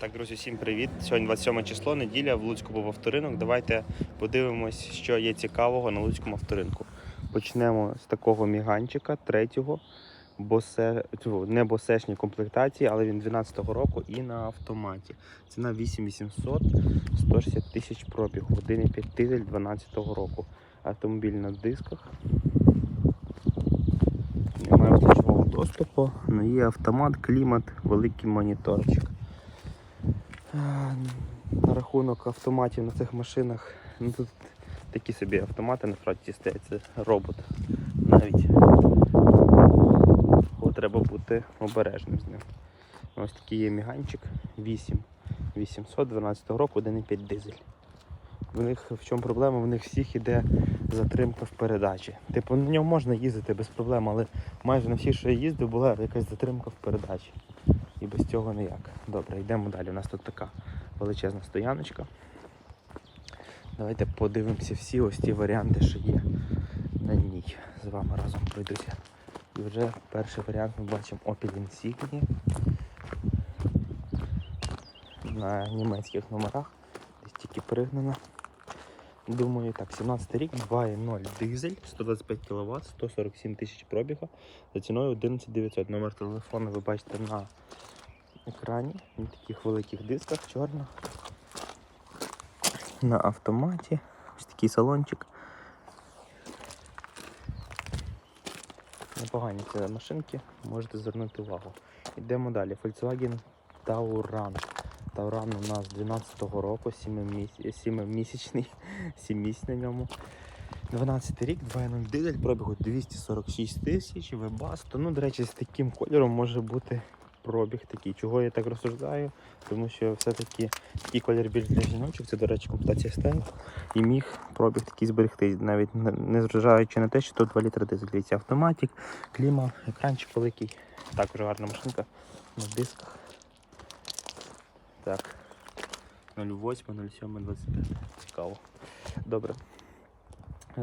Так, друзі, всім привіт. Сьогодні 27 число, неділя, в Луцьку був авторинок. Давайте подивимось, що є цікавого на Луцькому авторинку. Почнемо з такого міганчика, третього, босе... не босешній комплектації, але він 12-го року і на автоматі. Ціна 8800, 160 тисяч пробігу, 1,5 дизель 12-го року. Автомобіль на дисках. Немає ключового доступу, але є автомат, клімат, великий моніторчик. Е, На рахунок автоматів на цих машинах, ну тут такі собі автомати насправді стоять, це робот навіть. Треба бути обережним з ним. Ось такий є міганчик 8 812 року, 1,5 дизель. В них в чому проблема? В них всіх іде затримка в передачі. Типу на ньому можна їздити без проблем, але майже на всі, що я їздив, була якась затримка в передачі. І без цього ніяк. Добре, йдемо далі. У нас тут така величезна стояночка. Давайте подивимося всі ось ті варіанти, що є на ній. З вами разом пройдуся. І вже перший варіант ми бачимо Opel Insignia на німецьких номерах. Десь тільки пригнана. Думаю, так, 17 рік, 2.0 дизель, 125 кВт, 147 тисяч пробіга за ціною 11900. Номер телефону ви бачите на екрані, на таких великих дисках, чорно. На автоматі. Ось такий салончик. Непогані ці машинки, можете звернути увагу. Йдемо далі. Volkswagen Tauran. Tauran у нас 12-го року, 7-місячний, 7 місяць на ньому. 12 рік, 2.0 дизель, пробігу 246 тисяч, вебасто. Ну, до речі, з таким кольором може бути пробіг такий. Чого я так розсуждаю? Тому що все-таки такий колір більш для жіночок, це, до речі, комплектація стайл. І міг пробіг такий зберегти, навіть не- зважаючи на те, що тут 2 літри дизель. Автоматик, кліма, екранчик великий. Також гарна машинка на дисках. Так. 08, 07, 25. Цікаво. Добре.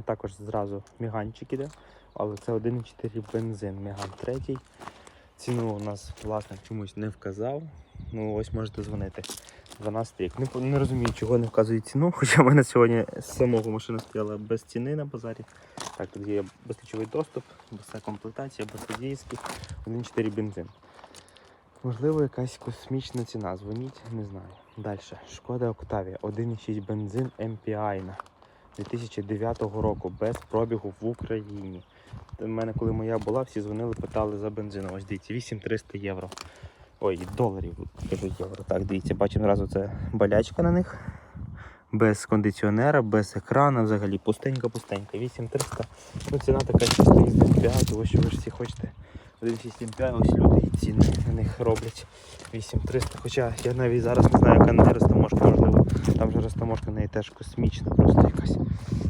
Також зразу міганчик іде, але це 1,4 бензин, міган третій. Ціну у нас власник чомусь не вказав. Ну ось можете дзвонити. 12 рік. Не, не розумію, чого не вказує ціну, хоча в мене сьогодні з самого машина стояла без ціни на базарі. Так, тут є безключовий доступ, без комплектація, безходійський, 1,4 бензин. Можливо, якась космічна ціна. Дзвоніть, не знаю. Далі. Шкода Октавія, 1,6 бензин MPI 2009 року, без пробігу в Україні. У мене, коли моя була, всі дзвонили, питали за бензин. Ось дивіться, 8300 євро. Ой, доларів кажуть євро. Так, дивіться, бачимо одразу це болячка на них. Без кондиціонера, без екрану, взагалі пустенька-пустенька. 8300. Ну, ціна така чисто із MPI, тому що ви ж всі хочете 1,6 MPI, ось люди і ціни на них роблять 8300. Хоча я навіть зараз не знаю, яка можливо, там вже розтаможка на неї теж космічна, просто якась.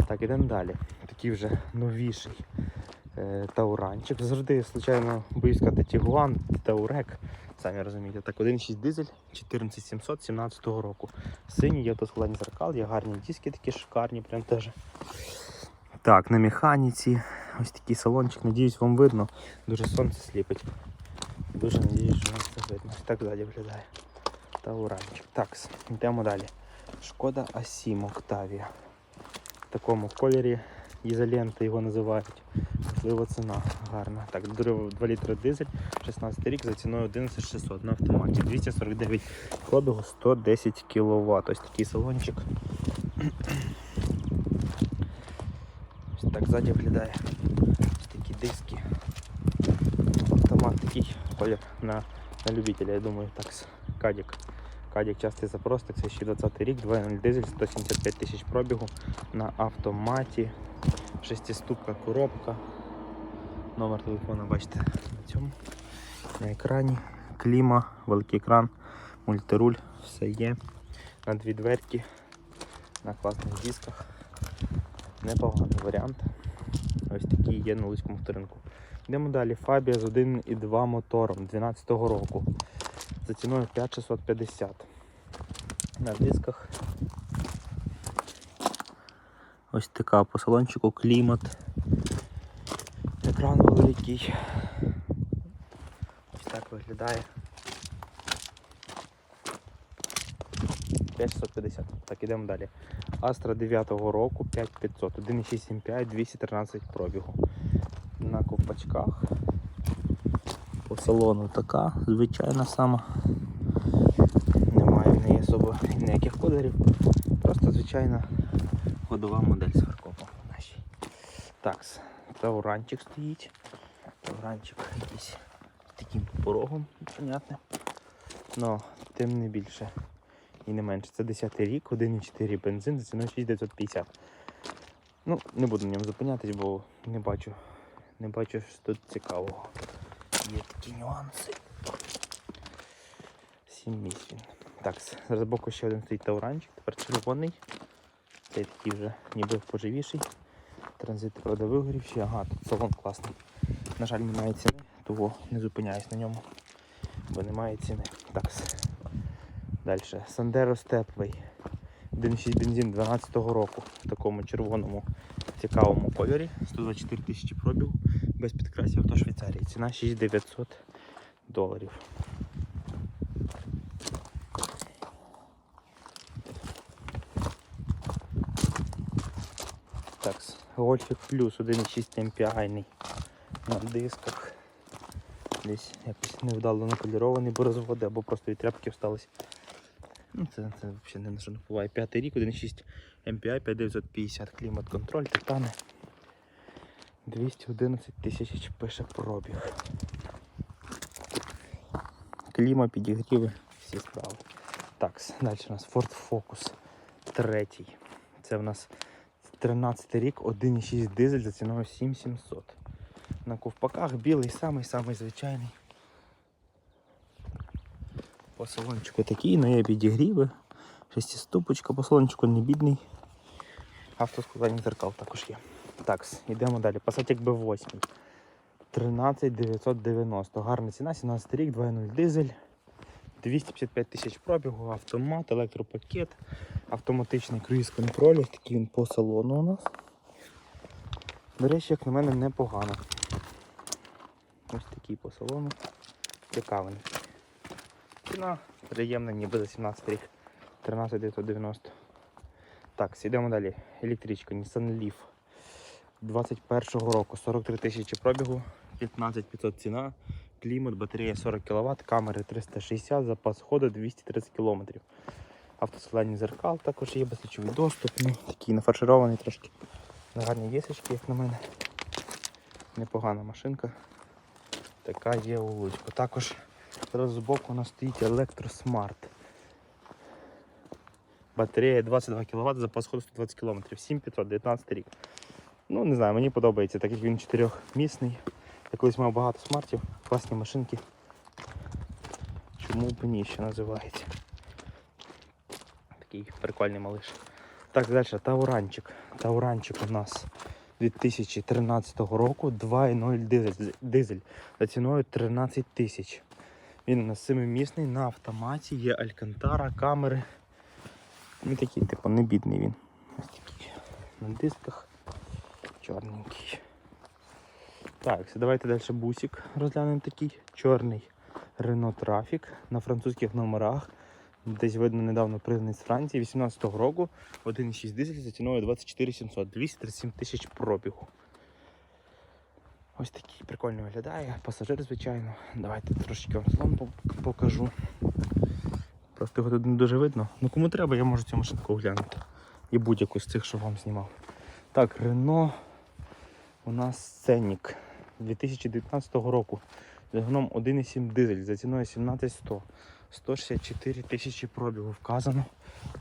Так, ідемо далі. Такий вже новіший е, тауранчик. Завжди, случайно, боюсь сказати Тігуан, Таурек. Самі розумієте, так, 1,6 дизель 14700 17 року. Синій є автоскладні зеркал, є гарні диски такі шикарні, прям теж. Так, на механіці. Ось такий салончик, надіюсь, вам видно. Дуже сонце сліпить. Дуже надіюсь, що вам це видно. Ось так ззаді виглядає. Тауранчик. Так, йдемо далі. Шкода А7 Октавія. В такому кольорі ізолента його називають. Можливо, ціна гарна. Так, 2 літри дизель, 16 рік за ціною 11600 на автоматі. 249 пробігу, 110 кВт. Ось такий салончик. Ось так ззаді виглядає. Ось такі диски. Автомат такий колір на, на любителя, я думаю, так. Кадік. Кадік частий запрос, так це ще 20 рік, 2.0 дизель, 175 тисяч пробігу на автоматі. Шестиступка коробка. Номер телефона бачите на цьому. На екрані. Кліма, великий екран, мультируль, все є. На дві дверки, на класних дисках. Непоганий варіант. Ось такий є на Луцькому вторинку. Йдемо далі. Фабія з 1,2 мотором 12 року. За ціною 5650. На дисках. Ось така по салончику клімат. Екран великий. Ось так виглядає. 5650. Так, ідемо далі. Астра 9-го року 5500, 1,675, 213 пробігу. На ковпачках. По салону така, звичайна сама. Немає в неї особо ніяких кольорів. Просто звичайна ходова модель з фаркопом нашій. Так, тауранчик стоїть. Тауранчик якийсь з таким порогом, непонятним. Но тим не більше і не менше. Це 10 рік, 1,4 бензин за ціною 6950. Ну, не буду на ньому зупинятись, бо не бачу, не бачу, що тут цікавого. Є такі нюанси. 7 місць він. Так, зараз боку ще один стоїть тауранчик, тепер червоний. Цей такий вже ніби поживіший. Транзит правда вигорівший. Ага, тут салон класний. На жаль, немає ціни, того не зупиняюсь на ньому, бо немає ціни. Так. Далі. Сандеро Степвей. 1,6 бензин 12-го року в такому червоному цікавому кольорі. 124 тисячі пробігу без підкрасів авто Швейцарії. Ціна 6900 доларів. Так, Гольфік плюс 1,6 MPI на дисках. Десь якось невдало наполірований, бо розводи або просто від тряпки всталися. Ну, це, це взагалі не на що не впливає. П'ятий рік, 1,6 MPI 5950, клімат контроль, титани. 211 тисяч пише пробіг. Кліма, підігріви, всі справи. Так, далі у нас Ford Focus третій. Це в нас 13 рік, 1,6 дизель за ціною 7700. На ковпаках білий, самий-самий звичайний. По салончику такий, але є підігріви. Шестиступочка, по салончику не бідний. Автоскладання зеркал також є. Так, йдемо далі. Passat B8. 13990. Гарна ціна, 17 рік, 2.0 дизель. 255 тисяч пробігу, автомат, електропакет, автоматичний круїз-контроль. Такий він по салону у нас. До речі, як на мене, непогано. Ось такий по салону. Цікавий. Ціна приємна, ніби за 17 рік. 13990. Так, йдемо далі. Електричка Nissan Leaf 21 року. 43 тисячі пробігу, 15500 ціна, клімат, батарея 40 кВт, камери 360, запас ходу 230 км. Автоскладання зеркал також є безключовий доступ. Ну, такий нафарширований трошки. На гарні як на мене. Непогана машинка. Така є у. Також зараз збоку у нас стоїть електросмарт. Батарея 22 кВт, запас ходу 120 км, 7500, 19 рік. Ну, не знаю, мені подобається, так як він чотирьохмісний. Я колись мав багато смартів, класні машинки. Чому б ні, що називається. Такий прикольний малиш. Так, далі, Тауранчик. Тауранчик у нас 2013 року 2.0 дизель, дизель за ціною 13 тисяч. Він у нас семимісний на автоматі, є алькантара, камери. Він такий, типу, не бідний він. Ось такий на дисках. Чорненький. Так, давайте далі бусик розглянемо такий. Чорний Renault Trafic на французьких номерах. Десь видно недавно пригнаний з Франції 18-го року. 1,6 дизель за ціною 24 700, 237 тисяч пробігу. Ось такий прикольно виглядає. Пасажир, звичайно. Давайте трошечки вам салон пок- покажу. Просто його тут не дуже видно. Ну кому треба, я можу цю машинку оглянути. І будь-яку з цих, що вам знімав. Так, Рено у нас ценник 2019 року. Двигуном 1,7 дизель за ціною 17100. 164 тисячі пробігу вказано.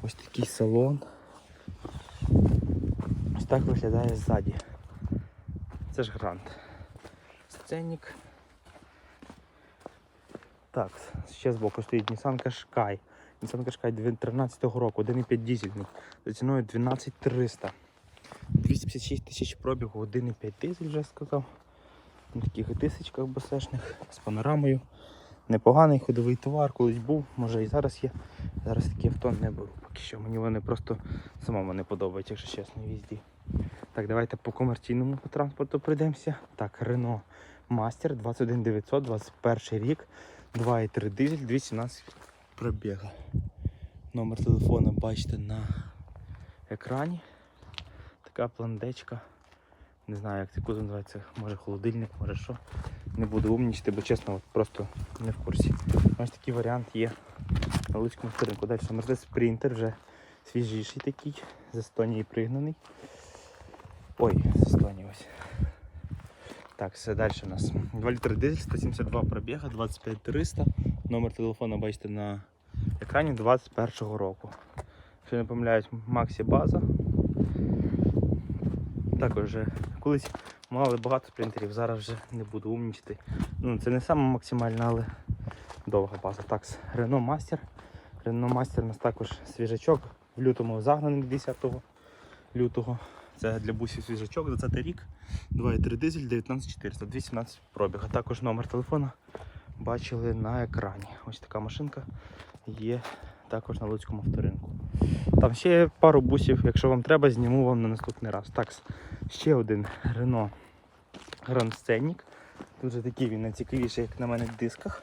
Ось такий салон. Ось так виглядає ззаді. Це ж грант. Сценник. Так, ще збоку стоїть Nissan Qashqai. Nissan Qashqai 2013 року, 1,5 дизельний. За ціною 12300. 256 тисяч пробігу, 1,5 дизель вже сказав. На таких тисячках босешних з панорамою. Непоганий ходовий товар, колись був, може і зараз є. Зараз такі авто не беру. Поки що мені вони просто самому не подобаються, якщо чесно, в їзді. Так, давайте по комерційному транспорту пройдемося. Так, Renault Master 21900, 21 рік, 2,3 дизель, 217 пробіга. Номер телефона бачите на екрані. Така пландечка. Не знаю, як це кузов називається, може холодильник, може що. Не буду умнічити, бо чесно, от просто не в курсі. Ось такий варіант є на Луцькому ринку. Далі Mercedes Sprinter вже свіжіший такий, з Естонії пригнаний. Ой, з Естонії ось. Так, все далі у нас. 2 літри дизель, 172 пробіга, 25 300. Номер телефона бачите на екрані 21-го року. Якщо не помиляюсь, Максі база. Також вже колись мали багато спринтерів, зараз вже не буду умнічити. Ну, це не саме максимальна, але довга база. Так, Renault Master. Renault Master у нас також свіжачок. В лютому загнаний 10 лютого. Це для бусів свіжачок, 20 рік. 2,3 дизель, 19400, 217 пробіга. Також номер телефона бачили на екрані. Ось така машинка є також на Луцькому авторинку. Там ще пару бусів, якщо вам треба, зніму вам на наступний раз. Так, ще один Renault Grand Scenic. Дуже такий він найцікавіший, як на мене, в дисках.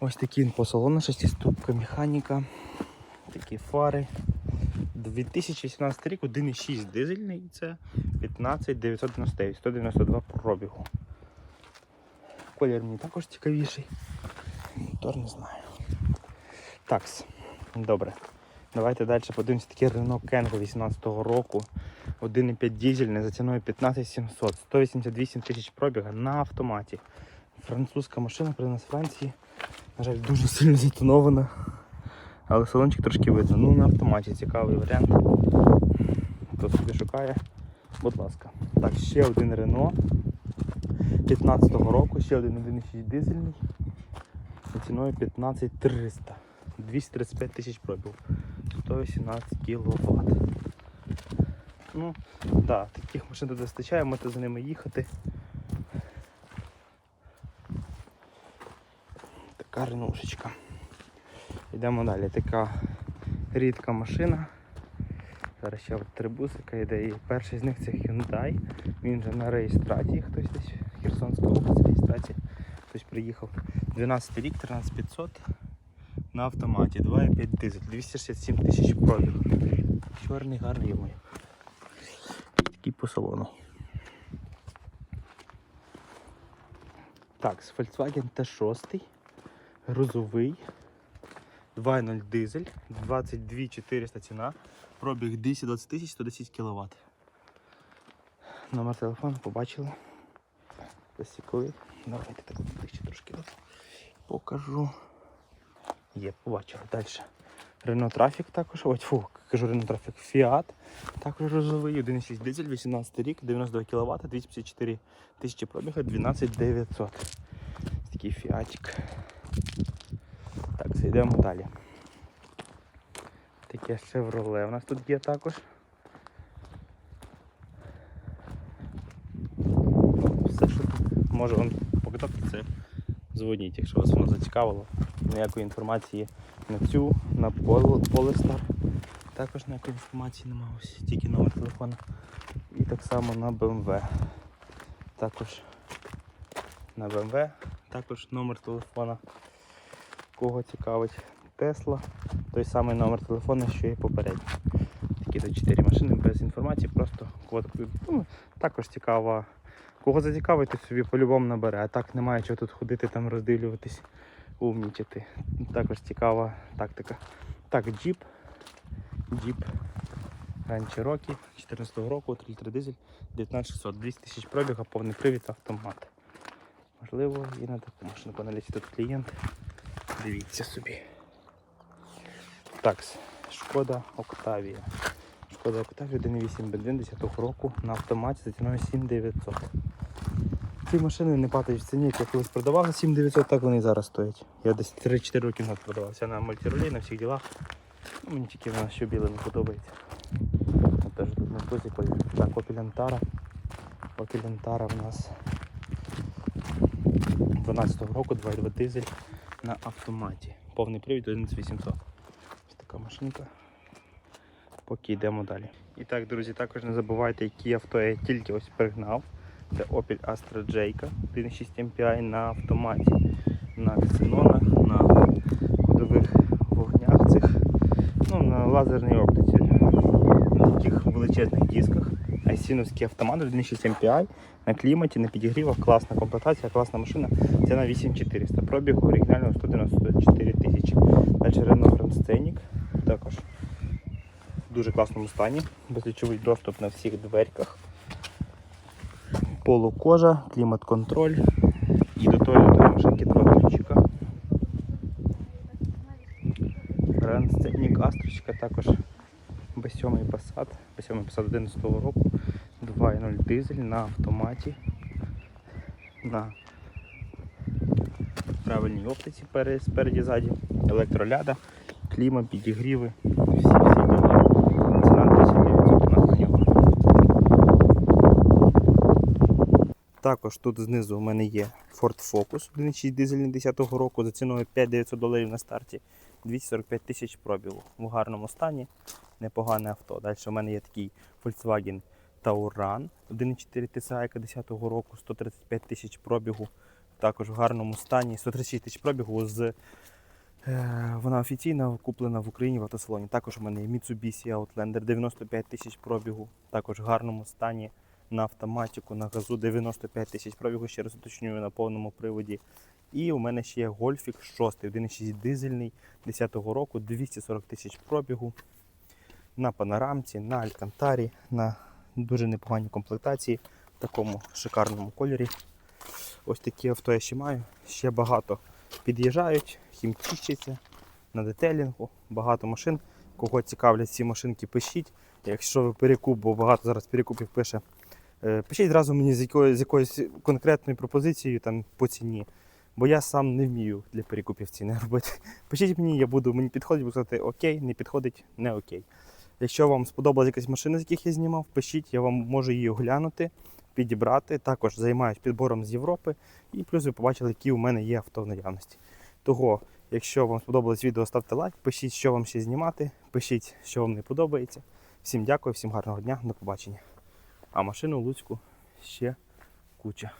Ось такий він по салону, шестиступка, механіка, такі фари. 2017 рік 1,6 дизельний і це 15999, 192 пробігу. Колір мені також цікавіший. Тож не знаю. Такс. Добре. Давайте далі подивимося такий Renault Kangoo 18 року. 1,5 дизельний за ціною 15700, 188 тисяч пробіга на автоматі. Французька машина при з Франції. На жаль, дуже сильно затонована. Але салончик трошки видно. Ну на автоматі цікавий варіант. Хто собі шукає, будь ласка. Так, ще один Renault 15-го року, ще один 1,6 дизельний. За ціною 15300. 235 тисяч пробіг. 118 кВт. Ну, да, таких машин тут вистачає, можете за ними їхати. Така ренушечка. Йдемо далі. Така рідка машина. Зараз ще три бусика йде. І перший з них це Hyundai. Він вже на реєстрації, хтось десь в Херсонській області реєстрації. Хтось приїхав. 12 рік, 13500 на автоматі. 2,5 дизель, 267 тисяч пробіг. Чорний, гарний йому. Такий по салону. Так, з Volkswagen T6. Грузовий. 2.0 дизель, 22 400 ціна, пробіг 220 тисяч 110 кВт. Номер телефону побачили. Засікли. Давайте так ближче трошки покажу. Є, побачили. Далі. Renault Traffic також. Ось, фу, кажу Renault Traffic. Fiat. Також розовий, 1,6 дизель, 18 рік, 92 кВт, 254 тисячі пробіга, 12 900. Такий фіатик. Так, це йдемо далі. Таке шевроле у нас тут є також. Все, що тут можу вам показати, це дзвоніть, якщо вас воно зацікавило. Ніякої інформації на цю, на Polestar. Також ніякої інформації немає, ось тільки номер телефону. І так само на BMW. Також на BMW, також номер телефона. Кого цікавить Тесла, той самий номер телефону, що і попередній. Такі то 4 машини без інформації, просто код. Ну, також цікаво. Кого зацікавить, то собі по-любому набере, а так немає чого тут ходити, там роздивлюватись, умнічати. Також цікава тактика. Так, джіп. Джіп. Ранчі роки, 14 року, 3 літри дизель, 19600, 200 тисяч пробіга, повний привід, автомат. Можливо, і на машинку налізь тут клієнт. Дивіться собі. Так, шкода Октавія. Шкода Октавія 1.8 бензин 10 року на автоматі за ціною 7900. Ці машини не падають в ціні, як я колись продавав 7900, так вони і зараз стоять. Я десь 3-4 роки назад продавався на мультиролі, на всіх ділах. Ну, мені тільки вона що біле не подобається. Теж тут на дозі. Так. Opel Antara в нас 12 року, 2.2 дизель на автоматі. Повний привід 11800. Ось така машинка. Поки йдемо далі. І так, друзі, також не забувайте, які авто я тільки ось пригнав. Це Opel Astra J 1.6 MPI на автоматі. На ксенонах, на ходових вогнях цих лазерній оптиці. На таких величезних дисках. Айсіновський автомат 1.6 MPI на кліматі, на підігрівах, класна комплектація, класна машина. Ціна 8400. Пробіг оригінального 194 тисячі. Далі Renault Grand Scenic. Також в дуже класному стані. Безключовий доступ на всіх дверках. Полукожа, клімат-контроль. І до тої, до машинки два ключика. Grand Астрочка також B7 Passat, B7 Passat 11 року, 2.0 дизель на автоматі, на правильній оптиці спереді ззаді, електроляда, кліма, підігріви, всі всі діла. Ціна 10900 у нас на нього. Також тут знизу у мене є Ford Focus 1.6 дизельний 10 року за ціною 5900 доларів на старті. 245 тисяч пробігу в гарному стані, непогане авто. Далі у мене є такий Volkswagen Tauran 1.4 TSI 10-го року, 135 тисяч пробігу, також в гарному стані, 136 тисяч пробігу з. е, Вона офіційно куплена в Україні в автосалоні. Також у мене є Mitsubishi Outlander 95 тисяч пробігу, також в гарному стані на автоматику, на газу 95 тисяч пробігу, ще раз уточнюю на повному приводі. І у мене ще є Гольфік 6, 1.6 дизельний 10-го року, 240 тисяч пробігу. На панорамці, на алькантарі, на дуже непоганій комплектації, в такому шикарному кольорі. Ось такі авто я ще маю. Ще багато під'їжджають, хімчищаться на детелінгу, багато машин. Кого цікавлять ці машинки, пишіть. Якщо ви перекуп, бо багато зараз перекупів пише. Е, Пишіть зразу мені з, якої, з якоюсь конкретною пропозицією там, по ціні. Бо я сам не вмію для перекупів ціни робити. Пишіть мені, я буду, мені підходить, буду сказати окей, не підходить, не окей. Якщо вам сподобалась якась машина, з яких я знімав, пишіть, я вам можу її оглянути, підібрати. Також займаюся підбором з Європи. І плюс ви побачили, які у мене є авто в наявності. Того, якщо вам сподобалось відео, ставте лайк, пишіть, що вам ще знімати, пишіть, що вам не подобається. Всім дякую, всім гарного дня, до побачення. А машину Луцьку ще куча.